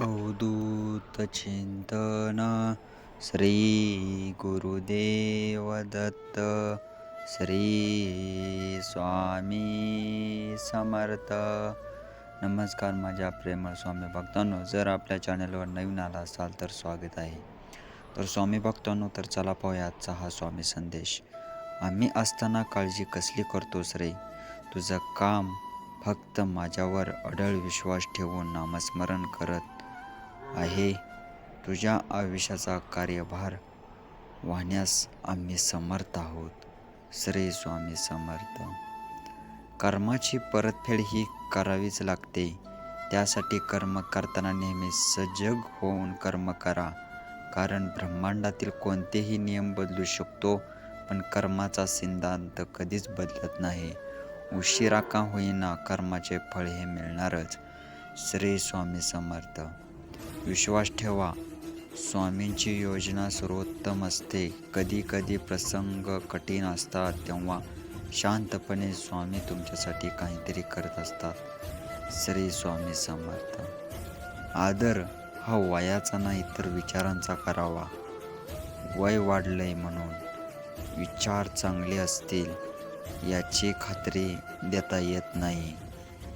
अवधूत चिंतन श्री गुरुदेव दत्त श्री स्वामी समर्थ। नमस्कार माझ्या प्रेमळ स्वामी भक्तांनो जर आपल्या चॅनलवर नवीन आला असाल तर स्वागत आहे. तर स्वामी भक्तांनो तर चला पाहूया आजचा हा स्वामी संदेश. आम्ही असताना काळजी कसली करतोस रे? तुझं काम फक्त माझ्यावर अढळ विश्वास ठेवून नामस्मरण करत आहे. तुझ्या आयुष्याचा कार्यभार वाहण्यास आम्ही समर्थ आहोत. श्री स्वामी समर्थ. कर्माची परतफेड ही करावीच लागते. त्यासाठी कर्म करताना नेहमी सजग होऊन कर्म करा. कारण ब्रह्मांडातील कोणतेही नियम बदलू शकतो पण कर्माचा सिद्धांत कधीच बदलत नाही. उशिरा का होईना कर्माचे फळ हे मिळणारच. श्री स्वामी समर्थ. विश्वास ठेवा. स्वामींची योजना सर्वोत्तम असते. कधी कधी प्रसंग कठीण असतात तेव्हा शांतपणे स्वामी तुमच्यासाठी काहीतरी करत असतात. श्री स्वामी समर्थ. आदर हा वयाचा नाही तर विचारांचा करावा. वय वाढलंय म्हणून विचार चांगले असतील याची खात्री देता येत नाही.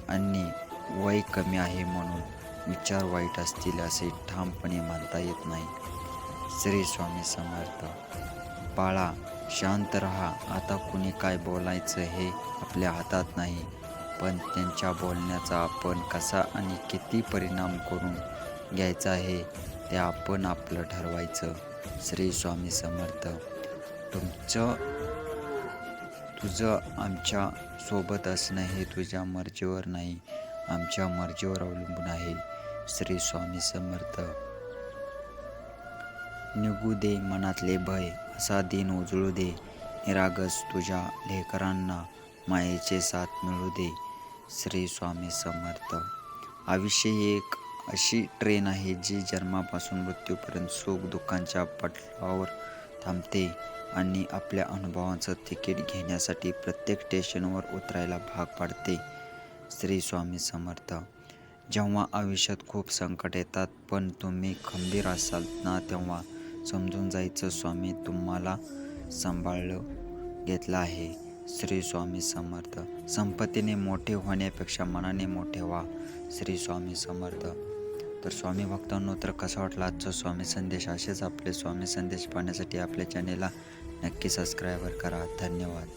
आणि वय कमी आहे म्हणून विचार वाईट असतील असे ठामपणे मानता येत नाही. श्री स्वामी समर्थ बाळा शांत रहा. आता कुणी काय बोलायचं हे आपल्या हातात नाही पण त्यांच्या बोलण्याचा आपण कसा आणि किती परिणाम करून घ्यायचा आहे ते आपण आपलं ठरवायचं. श्री स्वामी समर्थ तुमचं तुझं आमच्यासोबत असणं हे तुझ्या मर्जीवर नाही. आमच्या मर्जीवर अवलंबून आहे. श्री स्वामी समर्थ. निघू दे मनातले भय असा दिन उजळू दे. निरागस तुझ्या लेकरांना मायेचे साथ मिळू दे श्री स्वामी समर्थ. आयुष्य ही एक अशी ट्रेन आहे जी जन्मापासून मृत्यूपर्यंत सुख दुःखांच्या पटलावर थांबते आणि आपल्या अनुभवाचं तिकीट घेण्यासाठी प्रत्येक स्टेशनवर उतरायला भाग पाडते. श्री स्वामी समर्थ. जेव्हा आयुष्यात खूप संकट येतात पण तुम्ही खंबीर असाल ना तेव्हा समजून जायचं स्वामी तुम्हाला सांभाळलं घेतलं आहे. श्री स्वामी समर्थ. संपत्तीने मोठे होण्यापेक्षा मनाने मोठे व्हा श्री स्वामी समर्थ. तर स्वामी भक्तांनो तर कसा वाटला आजचा स्वामी संदेश? असेच आपले स्वामी संदेश पाहण्यासाठी आपल्या चॅनेलला नक्की सबस्क्रायबर करा. धन्यवाद.